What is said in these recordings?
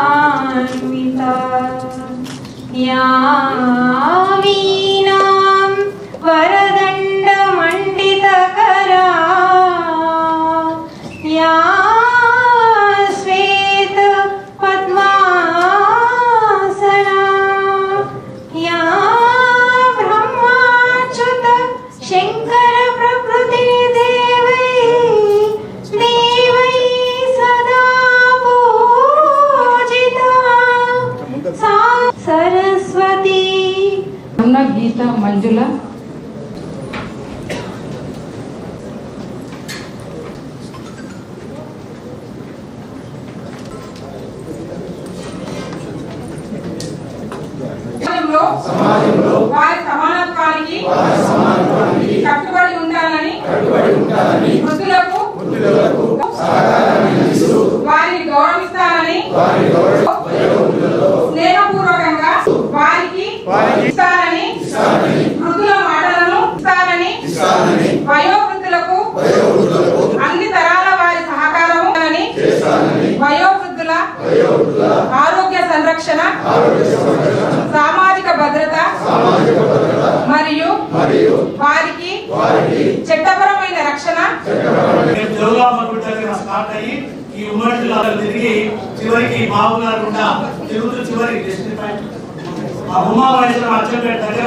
वस्त्रान्विता यामि గీత మంజుల వారి సమానత్వానికి కట్టుబడి ఉండాలని సామాజిక భద్రత మరియు వారికి చట్టపరమైన రక్షణ. స్టార్ట్ అయ్యి ఈ ఉమ్మడి జిల్లాలో తిరిగి చివరికి బాబు గారు కూడా తిరుగుతూ చివరికి డెస్టినీ పాయింట్ ఆ ఉమామహేశ్వరం అచ్చంపేట దగ్గర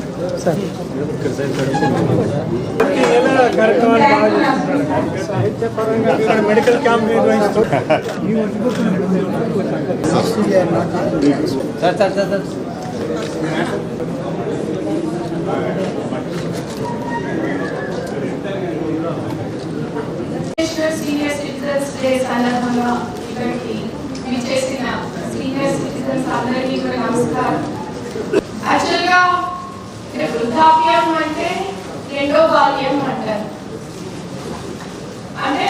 ಸರಿ medical camp ನಿರ್ವಹಿಸಿತು sir sir sir sir Senior Citizens Day Sanarana రెండో బాల్యం అంటారు అంటే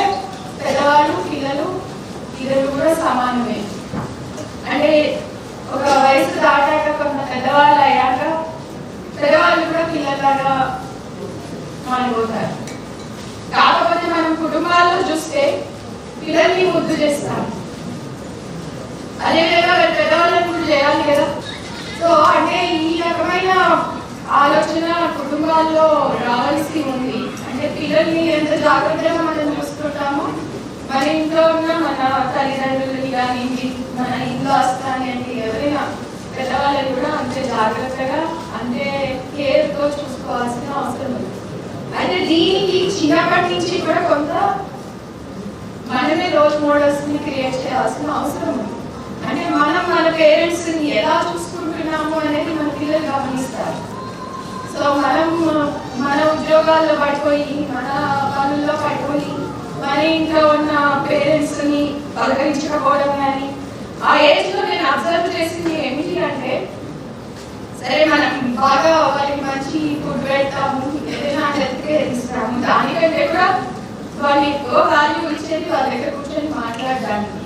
పెద్దవాళ్ళు పిల్లలు ఇద్దరు కూడా సమానమే. అంటే ఒక వయసు దాటాక కొంత పెద్దవాళ్ళు అయ్యాక పెద్దవాళ్ళు కూడా పిల్లలాగా మారిపోతారు. కాకపోతే మనం కుటుంబాల్లో చూస్తే పిల్లల్ని ముద్దు చేస్తాం. అదేవిధంగా పెద్దవాళ్ళని కూడా చేయాలి కదా సో అంటే ఈ రకమైన ఆలోచన కుటుంబాల్లో రావాల్సి ఉంది. అంటే పిల్లల్ని ఎంత జాగ్రత్తగా మనం చూసుకుంటామో మన ఇంట్లో ఉన్న మన తల్లిదండ్రులని కానివ్వండి మన ఇంట్లో వస్తానండి ఎవరైనా పెద్దవాళ్ళని కూడా అంతే జాగ్రత్తగా అంతే కేర్తో చూసుకోవాల్సిన అవసరం ఉంది. అయితే దీనికి చిన్నప్పటి నుంచి కూడా కొంత మనమే రోల్ మోడల్స్ని క్రియేట్ చేయాల్సిన అవసరం ఉంది. అంటే మనం మన పేరెంట్స్ని ఎలా చూసుకుంటున్నాము అనేది మన పిల్లలు గమనిస్తారు. సో మనం మన ఉద్యోగాల్లో పడిపోయి మన పనుల్లో పడిపోయి మన ఇంట్లో ఉన్న పేరెంట్స్ని పలకరించకపోవడం కానీ ఆ ఏజ్లో నేను అబ్జర్వ్ చేసింది ఏమిటి అంటే సరే మనం బాగా వాళ్ళకి మంచి ఫుడ్ పెడతాము ఏదైనా హెల్త్ కేర్ ఇస్తాము దానికంటే కూడా వాళ్ళు ఎక్కువ వాల్యూ ఇచ్చేది వాళ్ళ దగ్గర కూర్చొని మాట్లాడడానికి.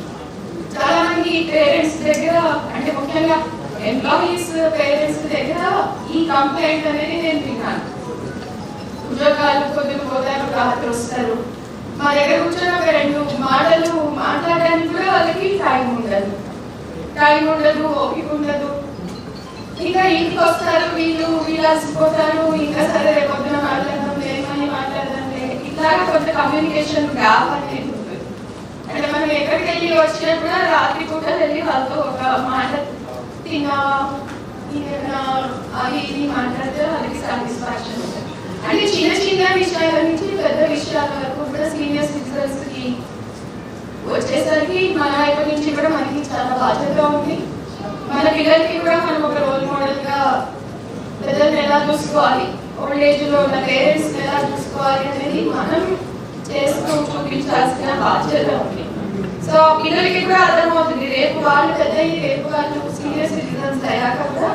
చాలా మంది పేరెంట్స్ దగ్గర అంటే ముఖ్యంగా ఎంప్లాయీస్ పేరెంట్స్ దగ్గర ఈ కంప్లైంట్ అనేది నేను విన్నాను ఉద్యోగాలు కొద్దిగా పోతారు రాత్రి వస్తారు మా దగ్గర కూర్చొని ఒక రెండు మాటలు మాట్లాడడానికి కూడా వాళ్ళకి టైం ఉండదు టైం ఉండదు ఓపిక ఉండదు ఇంకా ఇంటికి వస్తారు వీళ్ళు వీళ్ళు అలసిపోతారు ఇంకా సరే రేపు పొద్దున మాట్లాడదాం ఏమని మాట్లాడదాం ఇట్లాగా కొంత కమ్యూనికేషన్ గ్యాప్ అనేది ఉంటుంది అంటే మనం ఎక్కడికి వెళ్ళి వచ్చినా కూడా రాత్రి పూట వెళ్ళి వాళ్ళతో ఒక మాట అది ఇది మాట్లాడితే వాళ్ళకి సాటిస్ఫాక్షన్ ఉంటుంది. అంటే చిన్న చిన్న విషయాల నుంచి పెద్ద విషయాల వరకు కూడా సీనియర్ సిటిజన్స్కి వచ్చేసరికి మన వైపు నుంచి కూడా మనకి చాలా బాధ్యత ఉంది. మన పిల్లలకి కూడా మనం ఒక రోల్ మోడల్గా పిల్లల్ని ఎలా చూసుకోవాలి ఓల్డ్ ఏజ్లో ఉన్న పేరెంట్స్ ఎలా చూసుకోవాలి అనేది మనం చేస్తూ చూపించాల్సిన బాధ్యత ఉంది. సో పిల్లలకి కూడా అర్థమవుతుంది. రేపు వాళ్ళు పెద్ద రేపు వాళ్ళు సీనియర్ సిటిజన్స్ అయ్యాక కూడా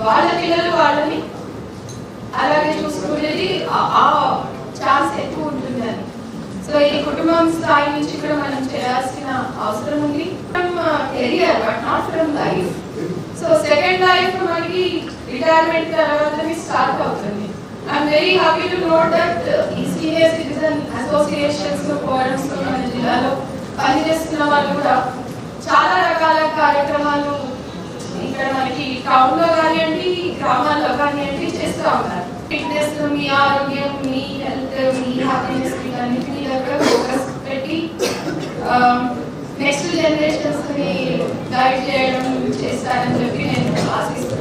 వాళ్ళ పిల్లలు వాళ్ళని అలాగే చూసుకునేది ఆ- ఛాన్స్ ఎక్కువ ఉంటుందని సో ఈ కుటుంబం స్థాయి నుంచి కూడా మనం చేయాల్సిన అవసరం ఉంది. From career but not from life so second life మనకి రిటైర్మెంట్ తర్వాతనే స్టార్ట్ అవుతుంది. I'm very happy to note that ఈ సీనియర్ సిటిజన్ అసోసియేషన్స్ ఫోరమ్స్ మన జిల్లాలో పనిచేస్తున్న వాళ్ళు కూడా చాలా రకాల కార్యక్రమాలు ఇక్కడ మనకి టౌన్లో కానివ్వండి గ్రామాల్లో కానివ్వండి చేస్తూ ఉన్నారు. ఫిట్నెస్ మీ ఆరోగ్యం మీ హెల్త్ మీ హ్యాపీనెస్ అన్నింటినీ దగ్గర ఫోకస్ పెట్టి నెక్స్ట్ జనరేషన్స్ని గైడ్ చేయడం చేస్తారని చెప్పి నేను ఆశిస్తున్నాను.